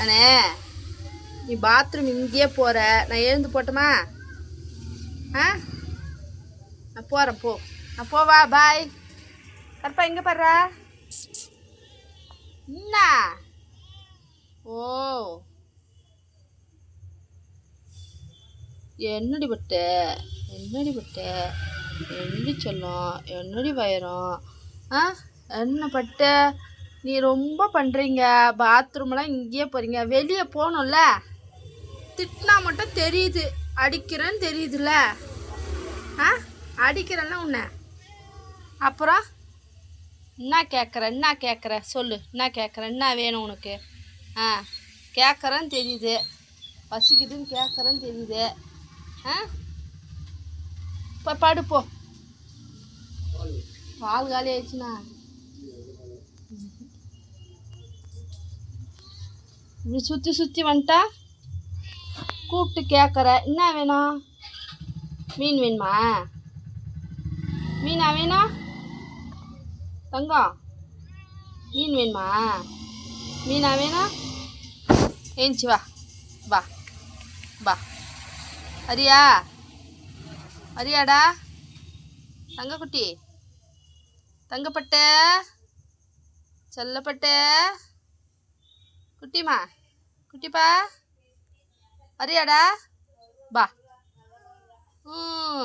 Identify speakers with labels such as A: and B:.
A: அண்ணே நீ பாத்ரூம் இங்கேயே போகிற நான் எழுந்து போட்டுமா? ஆ? நான் போகிறேன் போ. நான் போவா பாய் கருப்பா எங்கே படுறா என்ன ஓ. என்னடி பட்டு? என்னடி பட்டு? என்னடி சொல்லும்? என்னடி வயிறம் ஆ? என்ன பட்டு? நீ ரொம்ப பண்ணுறீங்க பாத்ரூம்லாம் இங்கேயே போகிறீங்க வெளியே போகணும்ல? திட்டினா மட்டும் தெரியுது. அடிக்கிறேன்னு தெரியுதுல்ல? ஆ? அடிக்கிறேன்னா உன்னை. அப்புறம்? என்ன கேட்குற என்ன கேட்குற சொல்லு. என்ன கேட்குற என்ன வேணும் உனக்கு? ஆ? கேட்குறேன்னு தெரியுது. பசிக்குதுன்னு கேட்குறேன்னு தெரியுது. ஆ? இப்போ படுப்போ. பால் காலி ஆயிடுச்சுண்ணா இப்படி சுற்றி சுற்றி வந்துட்டா? கூப்பிட்டு கேட்குற என்ன வேணும் மீன் வேணுமா? மீனா வேணும் தங்கம் மீன் வேணுமா? மீனா வேணும் ஏஞ்சி வா. வா. வா. அரியா? அரியாடா? தங்கக்குட்டி? தங்கப்பட்ட? செல்லப்பட்ட? குட்டிமா குட்டிப்பா வரியாடா. பா. ம்